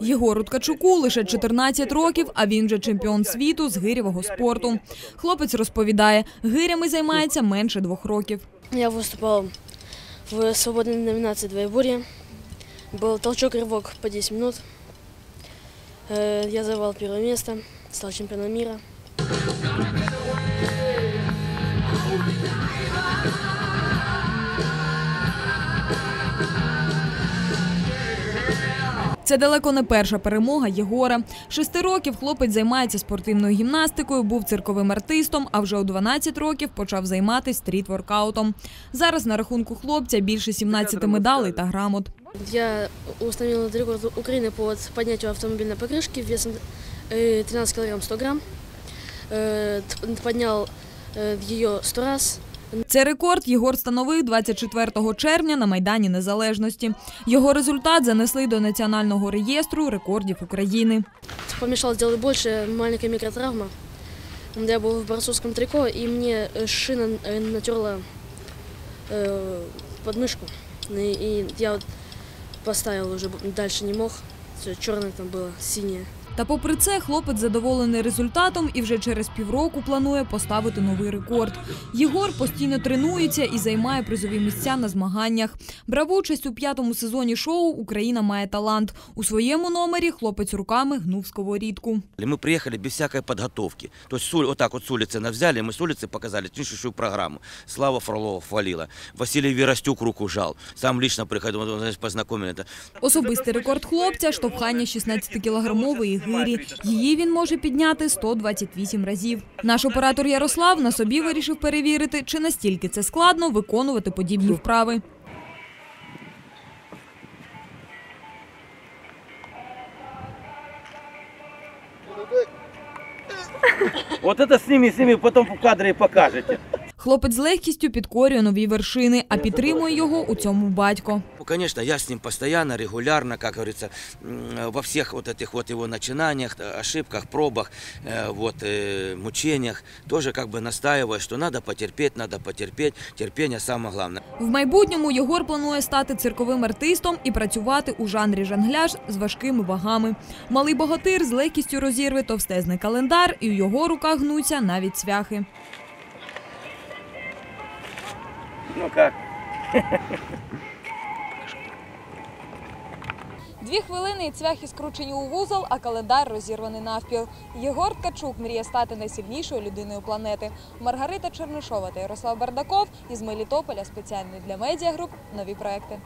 Єгору Ткачуку лише 14 років, а він вже чемпіон світу з гирєвого спорту. Хлопець розповідає, гирями займається менше двох років. Я выступал в свободной номинации двоеборье. Был толчок-рывок по 10 минут. Э, Я завоевал первое место, стал чемпионом мира. Це далеко не перша перемога Єгора. Шести років хлопець займається спортивною гімнастикою, був цирковим артистом, а вже у 12 років почав займатися стріт-воркаутом. Зараз на рахунку хлопця більше 17 медалей та грамот. Я установил рекорд Украины по поднятию автомобильной покрышки весом э, 13 килограмм 100 грамм. Э, т- Поднял э, ее 100 раз. Цей рекорд Єгор встановив 24 червня на Майдані Незалежності. Його результат занесли до Національного реєстру рекордів України. Помешал сделать больше, маленькая микротравма. Я был в борцовском трико, и мне э, шина э, натерла э, подмышку. И, и я вот поставил уже, б- дальше не мог. Все черное там было, синее. Та попри це, хлопець задоволений результатом і вже через півроку планує поставити новий рекорд. Єгор постійно тренується і займає призові місця на змаганнях. Брав участь у п'ятому сезоні шоу Україна має талант. У своєму номері хлопець руками гнув сковорідку. Мы приехали без всякой подготовки. То есть с ули- вот так вот с улицы нас взяли, мы с улицы показали чистейшую программу. Слава Фролова хвалила. Василий Веростюк руку жал. Сам лично приходил, вот, знаешь, познакомили. Это Особистий рекорд хлопця штовхання 16-кілограмової гирі. Її він може підняти 128 разів. Наш оператор Ярослав на собі вирішив перевірити, чи настільки це складно виконувати подібні вправи. Вот это сними, сними, потом в кадре покажете. Хлопець з легкістю підкорює нові вершини, а підтримує його у цьому батько. Ну, конечно, я с ним постоянно, регулярно, как говорится, м, во всех вот этих вот его начинаниях, э, ошибках, пробах, э, вот, э, мучениях, тоже как бы настаиваю, что надо потерпеть, надо потерпеть. Терпение самое главное. В майбутньому Єгор планує стати цирковим артистом і працювати у жанрі жонгляж з важкими вагами. Малий богатир з легкістю розірве товстезний календар, і у його руках гнуться навіть цвяхи. Ну как? Дві хвилини і цвяхи скручені у вузол, а календар розірваний навпіл. Єгор Ткачук мріє стати найсильнішою людиною планети. Маргарита Чернишова та Ярослав Бардаков із Мелітополя спеціально для медіагруп нові проекти.